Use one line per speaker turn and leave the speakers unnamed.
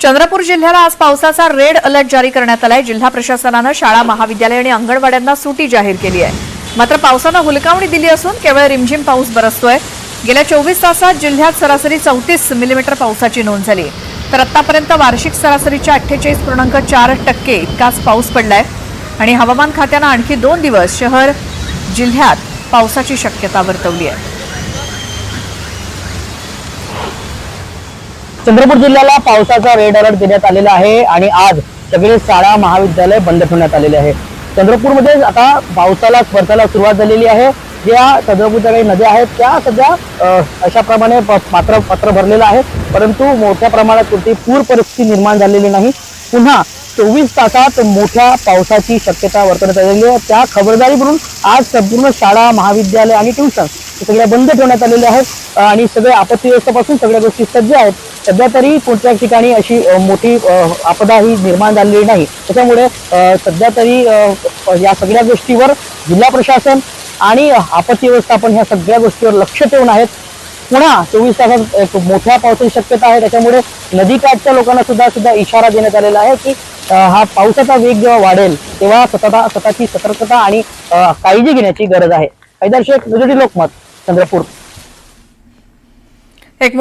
चंद्रपूर जिल्ह्याला आज पावसाचा रेड अलर्ट जारी करण्यात आलाय. जिल्हा प्रशासनानं शाळा महाविद्यालय आणि अंगणवाड्यांना सुटी जाहीर केली आहे. मात्र पावसानं हुलकावणी दिली असून केवळ रिमझिम पाऊस बरसतोय. गेल्या चोवीस तासात जिल्ह्यात सरासरी चौतीस मिलीमीटर पावसाची नोंद झाली तर आतापर्यंत वार्षिक सरासरीच्या अठ्ठेचाळीस पूर्णांक चार टक्के इतकाच पाऊस पडलाय. आणि हवामान खात्यानं आणखी दोन दिवस शहर जिल्ह्यात पावसाची शक्यता वर्तवली आहे.
चंद्रपूर जिल्ह्याला पावसाचा रेड अलर्ट देण्यात आलेला आहे आणि आज सगळे शाळा महाविद्यालय बंद ठेवण्यात आलेले आहे. चंद्रपूरमध्ये आता पावसाला स्पर्शाला सुरुवात झालेली आहे. ज्या चंद्रपूरच्या काही नद्या आहेत त्या सध्या अशाप्रमाणे अशा प्रमाणे प- पात्र पात्र भरलेलं आहे परंतु मोठ्या प्रमाणात कोणती पूर परिस्थिती निर्माण झालेली नाही. पुन्हा चोवीस तासात मोठ्या पावसाची शक्यता वर्तवण्यात आलेली आहे. त्या खबरदारी म्हणून आज संपूर्ण शाळा महाविद्यालय आणि ट्युशन सगळ्या बंद ठेवण्यात आलेल्या आहेत. आणि सगळ्या आपत्ती व्यवस्थापासून सगळ्या गोष्टी सज्ज आहेत. सध्या तरी कोणत्याच ठिकाणी अशी मोठी आपदा ही निर्माण झालेली नाही. त्याच्यामुळे सध्या तरी या सगळ्या गोष्टीवर जिल्हा प्रशासन आणि आपत्ती व्यवस्थापन ह्या सगळ्या गोष्टीवर लक्ष ठेवून आहेत. पुन्हा चोवीस तासात एक मोठ्या पावसाची शक्यता आहे. त्याच्यामुळे नदीकाठच्या लोकांना सुद्धा सुद्धा इशारा देण्यात आलेला आहे की हा पावसाचा वेग जेव्हा वाढेल तेव्हा स्वतः स्वतःची सतर्कता आणि काळजी घेण्याची गरज आहे. कायदर्शक शेख लोकमत. चंद्रपूर.
एक